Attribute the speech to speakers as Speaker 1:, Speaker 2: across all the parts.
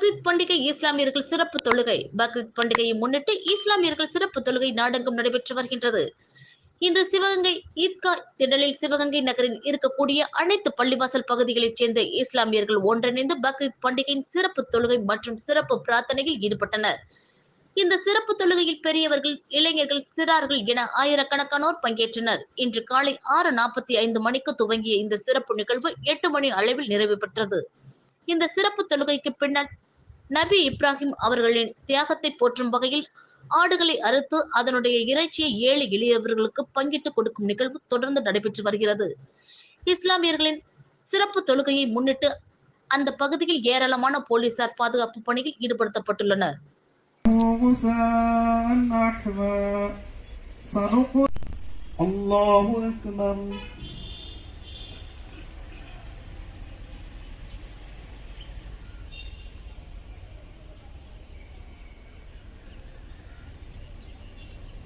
Speaker 1: பக்ரீத் பண்டிகை இஸ்லாமியர்கள் சிறப்பு தொழுகை பக்ரீத் பண்டிகையை முன்னிட்டு இஸ்லாமியர்கள் சிறப்பு தொழுகை நாடெங்கும் நடைபெற்று வருகின்றது இன்று சிவகங்கை ஈத்கா திடலில் சிவகங்கை நகரில் இருக்கக்கூடிய அனைத்து பள்ளிவாசல் பகுதிகளைச் சேர்ந்த இஸ்லாமியர்கள் ஒன்றிணைந்து பக்ரீத் பண்டிகையின் சிறப்பு தொழுகை மற்றும் சிறப்பு பிரார்த்தனையில் ஈடுபட்டனர் இந்த சிறப்பு தொழுகையில் பெரியவர்கள் இளைஞர்கள் சிறார்கள் என ஆயிரக்கணக்கானோர் பங்கேற்றனர் இன்று காலை ஆறு நாற்பத்தி ஐந்து மணிக்கு துவங்கிய இந்த சிறப்பு நிகழ்வு எட்டு மணி அளவில் நிறைவு பெற்றது இந்த சிறப்பு தொழுகைக்கு பின்னர் நபி இப்ராஹிம் அவர்களின் தியாகத்தை போற்றும் வகையில் ஆடுகளை அறுத்து அதனுடைய இறைச்சியை ஏழு எளியவர்களுக்கு பங்கிட்டு கொடுக்கும் நிகழ்வு தொடர்ந்து நடைபெற்று வருகிறது இஸ்லாமியர்களின் சிறப்பு தொழுகையை முன்னிட்டு அந்த பகுதியில் ஏராளமான போலீசார் பாதுகாப்பு பணியில் ஈடுபடுத்தப்பட்டுள்ளனர்
Speaker 2: அல்லாஹு அக்பர்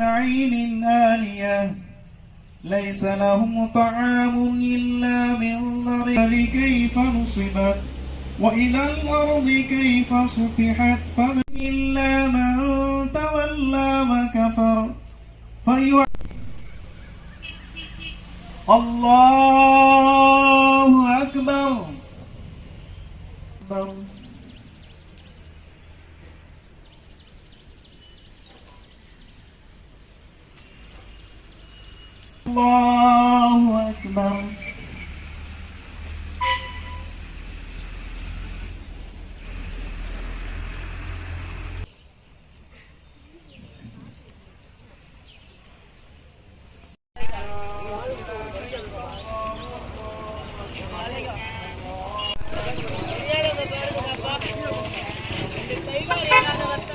Speaker 2: معين آلية ليس لهم طعام إلا من ضريع كيف نصبت وإلى الأرض كيف سطحت فذل إلا من تولى وكفر فيع الله أكبر أكبر الله أكبر